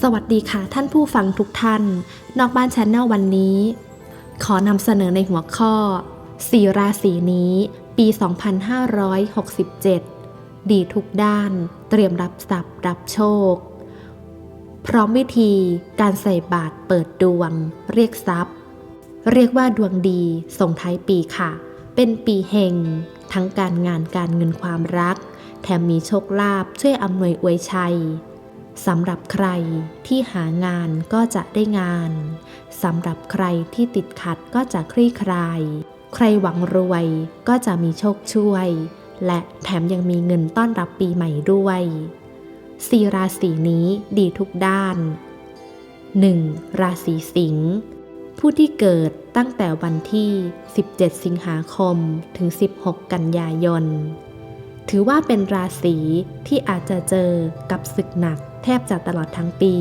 สวัสดีค่ะท่านผู้ฟังทุกท่าน นอกบ้านชนแนลวันนี้ ขอนำเสนอในหัวข้อ4ราศีนี้ ปี 2567 ดีทุกด้าน เตรียมรับทรัพย์รับโชค พร้อมวิธีการใส่บาตรเปิดดวง เรียกทรัพย์ เรียกว่าดวงดีส่งท้ายปีค่ะ เป็นปีเฮงทั้งการงานการเงินความรัก แถมมีโชคลาภช่วยอำนวยอวยชัย สำหรับใครที่หางานก็จะได้งาน สำหรับใครที่ติดขัดก็จะคลี่คลาย ใครหวังรวยก็จะมีโชคช่วย และแถมยังมีเงินต้อนรับปีใหม่ด้วยสี่ราศีนี้ดีทุกด้าน 1. ราศีสิงห์ผู้ที่เกิดตั้งแต่วันที่ 17 สิงหาคม ถึง 16 กันยายน ถือว่าเป็นราศีที่อาจจะเจอกับศึกหนัก แทบจะตลอดทั้งปี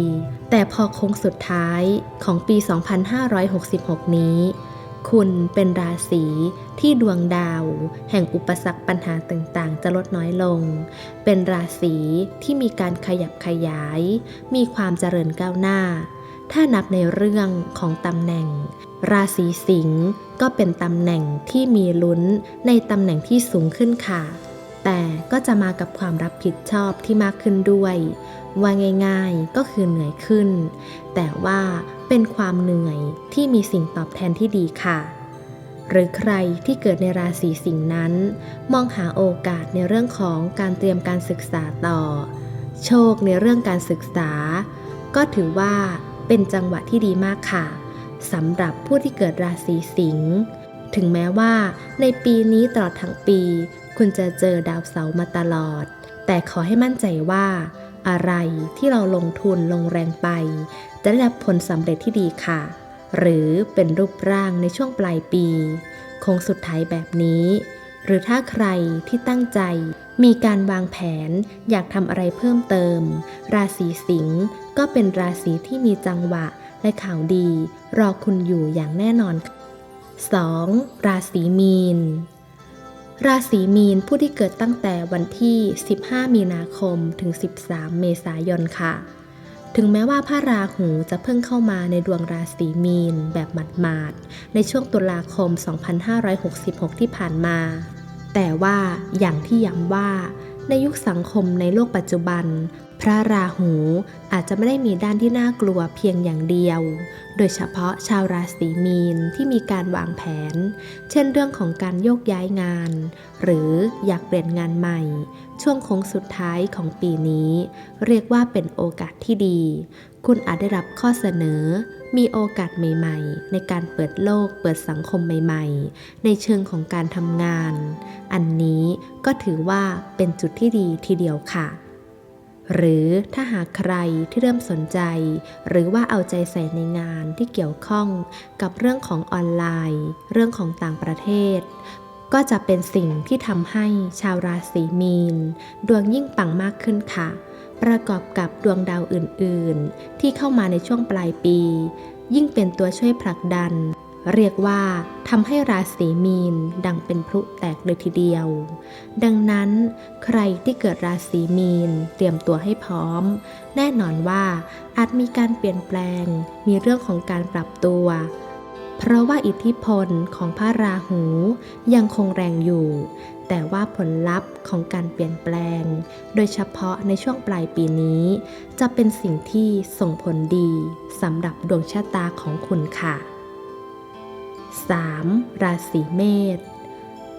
แต่พอโค้งสุดท้ายของปี 2566 นี้ คุณเป็นราศีที่ดวงดาว แห่งอุปสรรคปัญหาต่างๆ จะลดน้อยลง เป็นราศีที่มีการขยับขยาย มีความเจริญก้าวหน้า ถ้านับในเรื่องของตำแหน่ง ราศีสิงห์ก็เป็นตำแหน่งที่มีลุ้นในตำแหน่งที่สูงขึ้นค่ะ แต่ก็จะมากับความรับผิดชอบที่มากขึ้นด้วย ว่าง่ายๆก็คือเหนื่อยขึ้น แต่ว่าเป็นความเหนื่อยที่มีสิ่งตอบแทนที่ดีค่ะ หรือใครที่เกิดในราศีสิงห์นั้น มองหาโอกาสในเรื่องของการเตรียมการศึกษาต่อ โชคในเรื่องการศึกษา ก็ถือว่าเป็นจังหวะที่ดีมากค่ะสำหรับผู้ที่เกิดราศีสิงห์ ถึงแม้ว่าในปีนี้ตลอดทั้งปี คุณจะเจอดาวเสาร์มาตลอด แต่ขอให้มั่นใจว่า อะไรที่เราลงทุนลงแรงไป จะได้รับผลสำเร็จที่ดีค่ะ หรือเป็นรูปร่างในช่วงปลายปี คงสุดท้ายแบบนี้ หรือถ้าใครที่ตั้งใจมีการวางแผนอยากทำอะไรเพิ่มเติม ราศีสิงห์ก็เป็นราศีที่มีจังหวะและข่าวดี รอคุณอยู่อย่างแน่นอนค่ะ 2. ราศีมีน ราศีมีนผู้ที่เกิดตั้งแต่วันที่ 15 มีนาคมถึง 13 เมษายนค่ะ ถึงแม้ว่าพระราหูจะเพิ่งเข้ามาในดวงราศีมีนแบบหมาดๆ ในช่วงตุลาคม 2566 ที่ผ่านมา แต่ว่าอย่างที่ย้ำว่าในยุคสังคมในโลกปัจจุบัน พระราหูอาจจะไม่ได้มีด้านที่น่ากลัวเพียงอย่างเดียว โดยเฉพาะชาวราศีมีนที่มีการวางแผน เช่นเรื่องของการโยกย้ายงาน หรืออยากเปลี่ยนงานใหม่ ช่วงโค้งสุดท้ายของปีนี้ เรียกว่าเป็นโอกาสที่ดี คุณอาจได้รับข้อเสนอ มีโอกาสใหม่ ๆ ในการเปิดโลกเปิดสังคมใหม่ ๆ ในเชิงของการทำงาน อันนี้ก็ถือว่าเป็นจุดที่ดีทีเดียวค่ะ หรือถ้าหากใครที่เริ่มสนใจ หรือว่าเอาใจใส่ในงานที่เกี่ยวข้องกับเรื่องของออนไลน์ เรื่องของต่างประเทศ ก็จะเป็นสิ่งที่ทำให้ชาวราศีมีน ดวงยิ่งปังมากขึ้นค่ะ ประกอบกับดวงดาวอื่นๆ ที่เข้ามาในช่วงปลายปี ยิ่งเป็นตัวช่วยผลักดัน เรียกว่าทำให้ราศีมีนดังเป็นพลุแตกเลยทีเดียว ดังนั้นใครที่เกิดราศีมีนเตรียมตัวให้พร้อม แน่นอนว่าอาจมีการเปลี่ยนแปลง มีเรื่องของการปรับตัว เพราะว่าอิทธิพลของพระราหูยังคงแรงอยู่ แต่ว่าผลลัพธ์ของการเปลี่ยนแปลง โดยเฉพาะในช่วงปลายปีนี้ จะเป็นสิ่งที่ส่งผลดีสำหรับดวงชะตาของคุณค่ะ 3. ราศีเมษ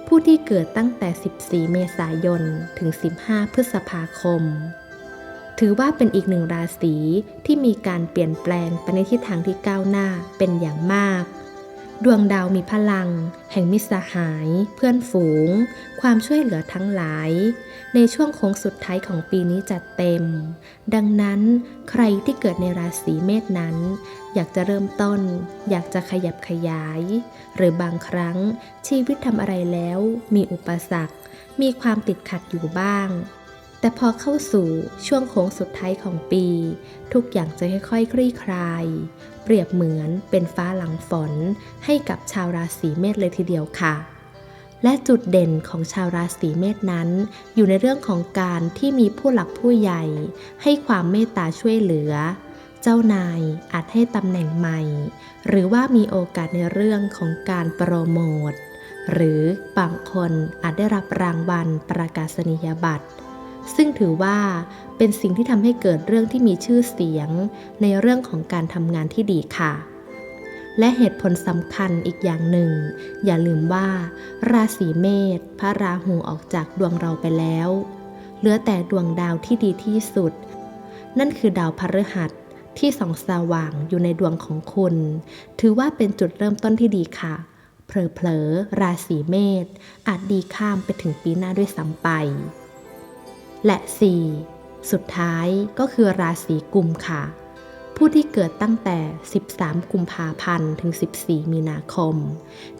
ผู้ที่เกิดตั้งแต่ 14 เมษายน ถึง 15 พฤษภาคม ถือว่าเป็นอีกหนึ่งราศีที่มีการเปลี่ยนแปลงไปในทิศทางที่ก้าวหน้าเป็นอย่างมาก ดวงดาวมีพลัง แห่งมิตรสหาย เพื่อนฝูง ความช่วยเหลือทั้งหลาย ในช่วงโค้งสุดท้ายของปีนี้จัดเต็ม ดังนั้นใครที่เกิดในราศีเมษนั้น อยากจะเริ่มต้น อยากจะขยับขยาย หรือบางครั้งชีวิตทำอะไรแล้ว มีอุปสรรค มีความติดขัดอยู่บ้าง แต่พอเข้าสู่ช่วงโค้งสุดท้ายของปี ทุกอย่างจะค่อยๆ คลี่คลาย เปรียบเหมือนเป็นฟ้าหลังฝนให้กับชาวราศีเมษเลยทีเดียวค่ะ และจุดเด่นของชาวราศีเมษนั้น อยู่ในเรื่องของการที่มีผู้หลักผู้ใหญ่ ให้ความเมตตาช่วยเหลือ เจ้านายอาจให้ตำแหน่งใหม่ หรือว่ามีโอกาสในเรื่องของการโปรโมท หรือบางคนอาจได้รับรางวัลประกาศนียบัตร ซึ่งถือว่าเป็นสิ่งที่ทำให้เกิดเรื่องที่มีชื่อเสียง ในเรื่องของการทำงานที่ดีค่ะ และเหตุผลสำคัญอีกอย่างหนึ่ง อย่าลืมว่า ราศีเมษพระราหูออกจากดวงเราไปแล้ว เหลือแต่ดวงดาวที่ดีที่สุด นั่นคือดาวพฤหัสที่ส่องสว่างอยู่ในดวงของคุณ ถือว่าเป็นจุดเริ่มต้นที่ดีค่ะเผลอๆราศีเมษอาจดีข้ามไปถึงปีหน้าด้วยซ้ำไป และ 4. สุดท้ายก็คือราศีกุมค่ะ ผู้ที่เกิดตั้งแต่ 13 กุมภาพันธ์ถึง 14 มีนาคม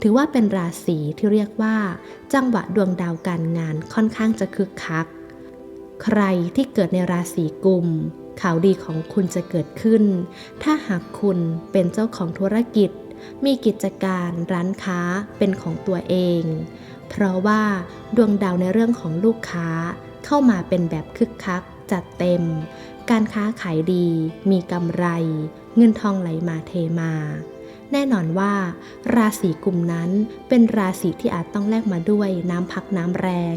ถือว่าเป็นราศีที่เรียกว่า จังหวะดวงดาวการงานค่อนข้างจะคึกคัก ใครที่เกิดในราศีกุมข่าวดีของคุณจะเกิดขึ้น ถ้าหากคุณเป็นเจ้าของธุรกิจ มีกิจการร้านค้าเป็นของตัวเอง เพราะว่าดวงดาวในเรื่องของลูกค้า เข้ามาเป็นแบบคึกคัก จัดเต็ม การค้าขายดี มีกำไร เงินทองไหลมาเทมา แน่นอนว่า ราศีกลุ่มนั้นเป็นราศีที่อาจต้องแลกมาด้วยน้ำพักน้ำแรง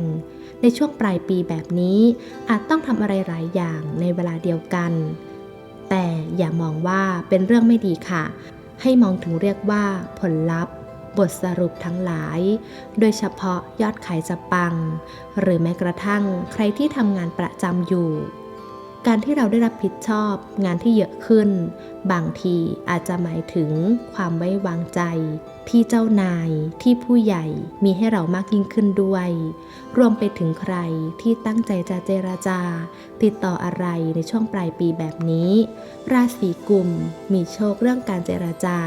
ในช่วงปลายปีแบบนี้ อาจต้องทำอะไรหลายอย่างในเวลาเดียวกัน แต่อย่ามองว่าเป็นเรื่องไม่ดีค่ะ ให้มองถึงเรียกว่าผลลัพธ์ บทสรุปทั้งหลาย โดยเฉพาะยอดขายจะปัง หรือแม้กระทั่งใครที่ทำงานประจำอยู่ การที่เราได้รับผิดชอบงานที่เยอะขึ้น บางทีอาจจะหมายถึงความไว้วางใจ ที่เจ้านายที่ผู้ใหญ่มีให้เรามากยิ่งขึ้นด้วย รวมไปถึงใครที่ตั้งใจจะเจราจา ติดต่ออะไรในช่วงปลายปีแบบนี้ ราศีกุมมีโชคเรื่องการเจราจา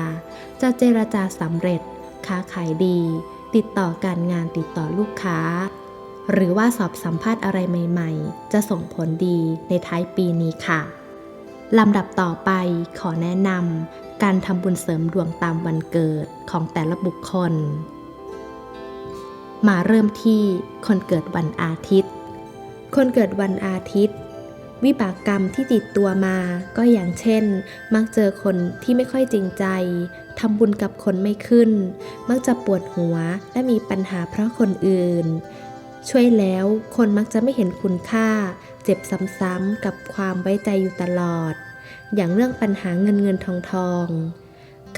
จะเจราจาสำเร็จ ค้าขายดี ติดต่อการงานติดต่อลูกค้า หรือว่าสอบสัมภาษณ์อะไรใหม่ ๆ จะส่งผลดีในท้ายปีนี้ค่ะลำดับต่อไปขอแนะนำการทำบุญเสริมดวงตามวันเกิดของแต่ละบุคคล มาเริ่มที่คนเกิดวันอาทิตย์ คนเกิดวันอาทิตย์วิบากกรรมที่ติดตัวมาก็อย่างเช่น มักเจอคนที่ไม่ค่อยจริงใจ ทำบุญกับคนไม่ขึ้น มักจะปวดหัวและมีปัญหาเพราะคนอื่น ช่วยแล้วคนมักจะไม่เห็นคุณค่า เจ็บซ้ำๆกับความไว้ใจอยู่ตลอด อย่างเรื่องปัญหาเงินเงินทองทอง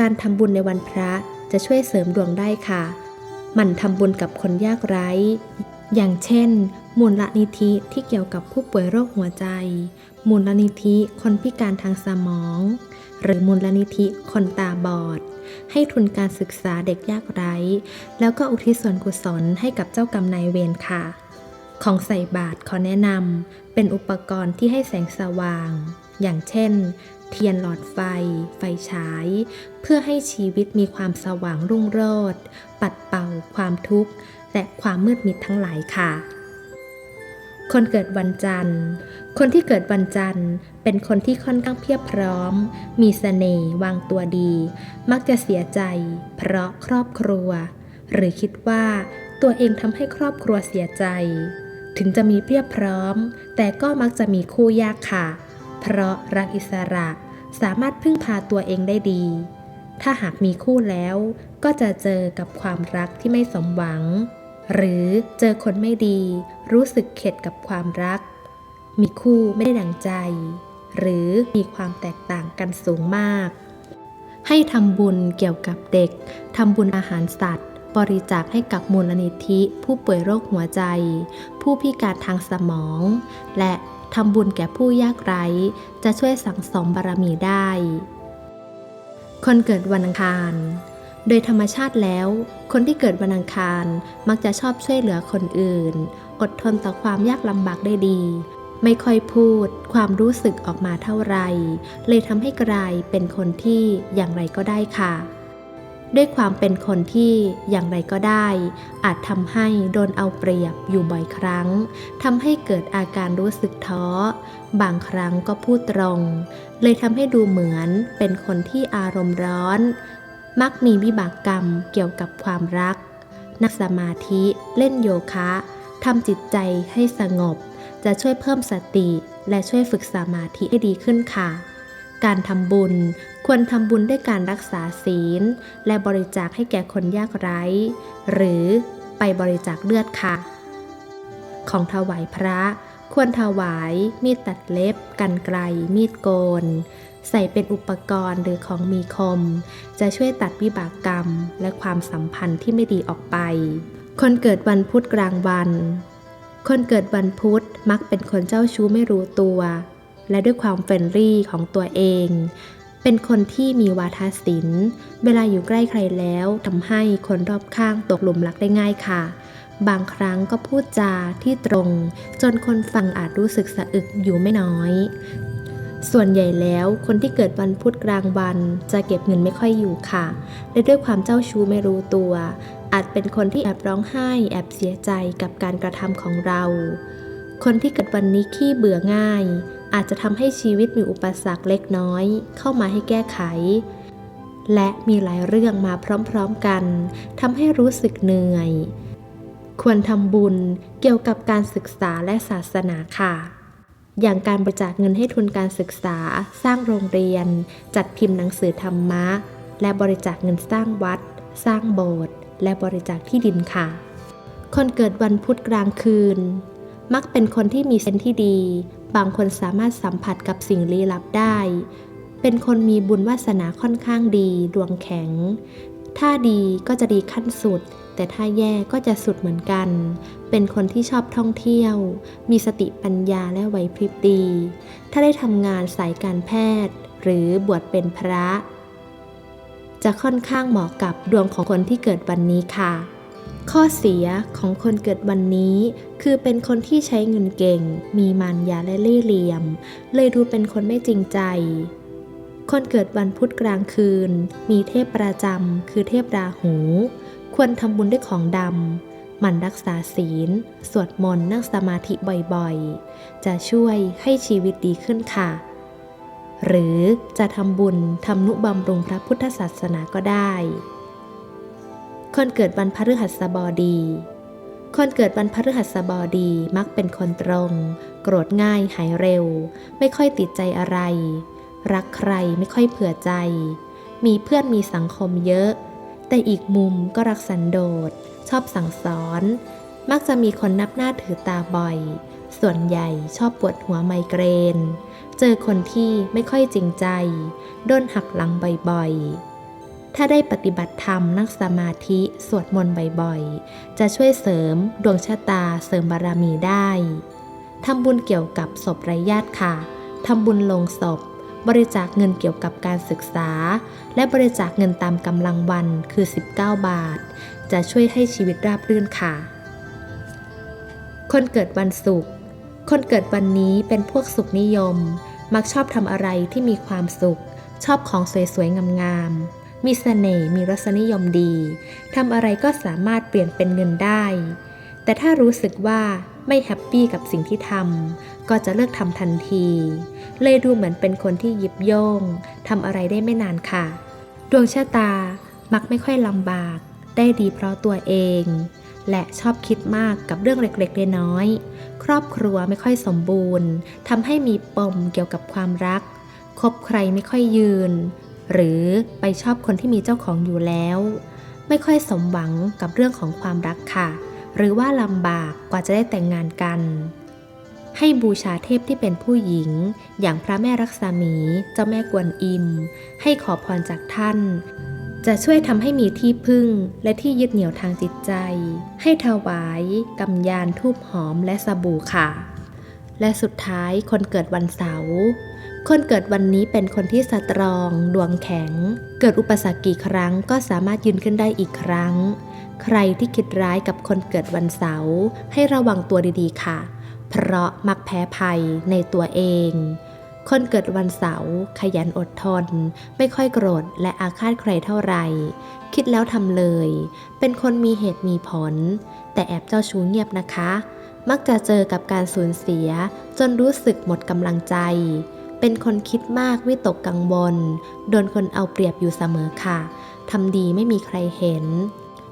การทำบุญในวันพระจะช่วยเสริมดวงได้ค่ะหมั่นทำบุญกับคนยากไร้ อย่างเช่น มูลนิธิที่เกี่ยวกับผู้ป่วยโรคหัวใจ มูลนิธิคนพิการทางสมอง หรือมูลนิธิคนตาบอด ให้ทุนการศึกษาเด็กยากไร้ แล้วก็อุทิศส่วนกุศลให้กับเจ้ากรรมนายเวรค่ะ ของใส่บาตรขอแนะนำเป็นอุปกรณ์ที่ให้แสงสว่าง อย่างเช่น เทียนหลอดไฟ ไฟฉาย เพื่อให้ชีวิตมีความสว่างรุ่งโรจน์ปัดเป่าความทุกข์ และความมืดมิดทั้งหลายค่ะ คนเกิดวันจันทร์ คนที่เกิดวันจันทร์ เป็นคนที่ค่อนข้างเพียบพร้อม มีเสน่ห์วางตัวดี มักจะเสียใจ เพราะครอบครัว หรือคิดว่าตัวเองทำให้ครอบครัวเสียใจ ถึงจะมีเพียบพร้อม แต่ก็มักจะมีคู่ยากค่ะ เพราะรักอิสระสามารถพึ่งพาตัวเองได้ดี ถ้าหากมีคู่แล้ว ก็จะเจอกับความรักที่ไม่สมหวัง หรือเจอคนไม่ดี รู้สึกเข็ดกับความรัก มีคู่ไม่ได้ดังใจ หรือมีความแตกต่างกันสูงมาก ให้ทำบุญเกี่ยวกับเด็กทำบุญอาหารสัตว์ บริจาคให้กับมูลนิธิ ผู้ป่วยโรคหัวใจ ผู้พิการทางสมอง และทำบุญแก่ผู้ยากไร้ จะช่วยสั่งสมบารมีได้ คนเกิดวันอังคาร โดยธรรมชาติแล้ว คนที่เกิดวันอังคาร มักจะชอบช่วยเหลือคนอื่น อดทนต่อความยากลำบากได้ดี ไม่ค่อยพูด ความรู้สึกออกมาเท่าไหรเลยทำให้กลายเป็นคนที่อย่างไรก็ได้ค่ะ ด้วยความเป็นคนที่อย่างไรก็ได้ อาจทำให้โดนเอาเปรียบอยู่บ่อยครั้งทำให้เกิดอาการรู้สึกท้อบางครั้งก็พูดตรง เลยทำให้ดูเหมือนเป็นคนที่อารมณ์ร้อน มักมีวิบากกรรมเกี่ยวกับความรัก นักสมาธิเล่นโยคะทำจิตใจให้สงบ จะช่วยเพิ่มสติ และช่วยฝึกสมาธิให้ดีขึ้นค่ะ การทำบุญควรทำบุญด้วยการรักษาศีล และบริจาคให้แก่คนยากไร้ หรือไปบริจาคเลือดค่ะ ของถวายพระ ควรถวาย มีดตัดเล็บ กันไกล มีดโกน ใส่เป็นอุปกรณ์หรือของมีคม จะช่วยตัดวิบากกรรม และความสัมพันธ์ที่ไม่ดีออกไป คนเกิดวันพุธกลางวัน คนเกิดวันพุธมักเป็นคนเจ้าชู้ไม่รู้ตัว และด้วยความเฟรนลี่ของตัวเอง เป็นคนที่มีวาทศิลป์ เวลาอยู่ใกล้ใครแล้วทำให้คนรอบข้างตกหลุมรักได้ง่ายค่ะบางครั้งก็พูดจาที่ตรง จนคนฟังอาจรู้สึกสะอึกอยู่ไม่น้อย ส่วนใหญ่แล้วคนที่เกิดวันพุธกลางวันจะเก็บเงินไม่ค่อยอยู่ค่ะและด้วยความเจ้าชู้ไม่รู้ตัว อาจเป็นคนที่แอบร้องไห้แอบเสียใจกับการกระทำของเรา คนที่เกิดวันนี้ขี้เบื่อง่าย อาจจะทำให้ชีวิตมีอุปสรรคเล็กน้อย เข้ามาให้แก้ไข และมีหลายเรื่องมาพร้อมๆกันทำให้รู้สึกเหนื่อย ควรทำบุญเกี่ยวกับการศึกษาและศาสนาค่ะ อย่างการบริจาคเงินให้ทุนการศึกษา สร้างโรงเรียน จัดพิมพ์หนังสือธรรมะ และบริจาคเงินสร้างวัด สร้างโบสถ์และบริจาคที่ดินค่ะ คนเกิดวันพุธกลางคืน มักเป็นคนที่มีเซนที่ดี บางคนสามารถสัมผัสกับสิ่งลี้ลับได้ เป็นคนมีบุญวาสนาค่อนข้างดี ดวงแข็ง ถ้าดีก็จะดีขั้นสุด แต่ถ้าแย่ก็จะสุดเหมือนกัน เป็นคนที่ชอบท่องเที่ยว มีสติปัญญาและไหวพริบดี ถ้าได้ทำงานสายการแพทย์ หรือบวชเป็นพระ จะค่อนข้างเหมาะกับดวงของคนที่เกิดวันนี้ค่ะ ข้อเสียของคนเกิดวันนี้ คือเป็นคนที่ใช้เงินเก่ง มีมารยาและเล่ห์เหลี่ยม เลยดูเป็นคนไม่จริงใจคนเกิดวันพุธกลางคืน มีเทพประจำคือเทพราหู ควรทำบุญด้วยของดำหมั่นรักษาศีล สวดมนต์นั่งสมาธิบ่อยๆ จะช่วยให้ชีวิตดีขึ้นค่ะ หรือจะทำบุญทำนุบำรุงพระพุทธศาสนาก็ได้ คนเกิดวันพฤหัสบดีคนเกิดวันพฤหัสบดีมักเป็นคนตรง โกรธง่ายหายเร็ว ไม่ค่อยติดใจอะไร รักใครไม่ค่อยเผื่อใจ มีเพื่อนมีสังคมเยอะ แต่อีกมุมก็รักสันโดษ ชอบสั่งสอน มักจะมีคนนับหน้าถือตาบ่อย ส่วนใหญ่ชอบปวดหัวไมเกรน เจอคนที่ไม่ค่อยจริงใจ โดนหักหลังบ่อยๆ ถ้าได้ปฏิบัติธรรมนั่งสมาธิสวดมนต์บ่อยๆ จะช่วยเสริมดวงชะตาเสริมบารมีได้ทำบุญเกี่ยวกับศพไร้ญาติค่ะทำบุญลงศพ บริจาคเงินเกี่ยวกับการศึกษา และบริจาคเงินตามกำลังวันคือ 19 บาท จะช่วยให้ชีวิตราบรื่นค่ะ คนเกิดวันศุกร์ คนเกิดวันนี้เป็นพวกสุขนิยม มักชอบทำอะไรที่มีความสุข ชอบของสวยๆ งามๆ มีเสน่ห์มีรสนิยมดี ทำอะไรก็สามารถเปลี่ยนเป็นเงินได้ แต่ถ้ารู้สึกว่าไม่แฮปปี้กับสิ่งที่ทำก็จะเลิกทำทันที เลยดูเหมือนเป็นคนที่หยิบโยงทำอะไรได้ไม่นานค่ะ ดวงชะตามักไม่ค่อยลำบาก ได้ดีเพราะตัวเอง และชอบคิดมากกับเรื่องเล็กๆน้อยๆครอบครัวไม่ค่อยสมบูรณ์ทำให้มีปมเกี่ยวกับความรัก คบใครไม่ค่อยยืน หรือไปชอบคนที่มีเจ้าของอยู่แล้ว ไม่ค่อยสมหวังกับเรื่องของความรักค่ะ หรือว่าลำบากกว่าจะได้แต่งงานกัน ให้บูชาเทพที่เป็นผู้หญิง อย่างพระแม่รักษามี เจ้าแม่กวนอิม ให้ขอพรจากท่าน จะช่วยทำให้มีที่พึ่งและที่ยึดเหนี่ยวทางจิตใจ ให้ถวายกำยานทูบหอมและสบู่ค่ะ และสุดท้ายคนเกิดวันเสาร์คนเกิดวันนี้เป็นคนที่สตรอง ดวงแข็ง เกิดอุปสรรคกี่ครั้งก็สามารถยืนขึ้นได้อีกครั้ง ใครที่คิดร้ายกับคนเกิดวันเสาร์ให้ระวังตัวดีๆค่ะ เพราะมักแพ้ภัยในตัวเอง คนเกิดวันเสาร์ขยันอดทน ไม่ค่อยโกรธและอาฆาตใครเท่าไหร่คิดแล้วทำเลย เป็นคนมีเหตุมีผล แต่แอบเจ้าชู้เงียบนะคะ มักจะเจอกับการสูญเสีย จนรู้สึกหมดกำลังใจ เป็นคนคิดมากวิตกกังวลโดนคนเอาเปรียบอยู่เสมอค่ะทำดีไม่มีใครเห็น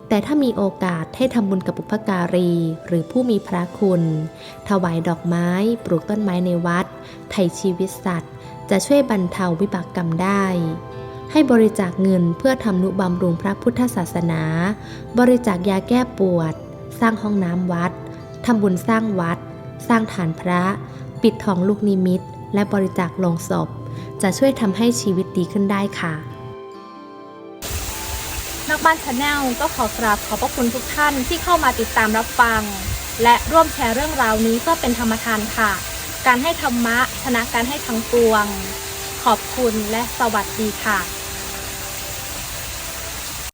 แต่ถ้ามีโอกาสให้ทำบุญกับบุพการี หรือผู้มีพระคุณ ถวายดอกไม้ ปลูกต้นไม้ในวัด ไถ่ชีวิตสัตว์ จะช่วยบรรเทาวิบากกรรมได้ ให้บริจาคเงินเพื่อทำนุบำรุงพระพุทธศาสนา บริจาคยาแก้ปวด สร้างห้องน้ำวัดทำบุญสร้างวัด สร้างฐานพระ ปิดทองลูกนิมิต และบริจาคลงศพ จะช่วยทำให้ชีวิตดีขึ้นได้ค่ะ บ้านชาแนลก็ขอกราบขอบพระคุณทุกท่านที่เข้ามาติดตามรับฟัง และร่วมแชร์เรื่องราวนี้เพื่อเป็นธรรมทานค่ะ การให้ธรรมะชนะการให้ทั้งปวง ขอบคุณและสวัสดีค่ะ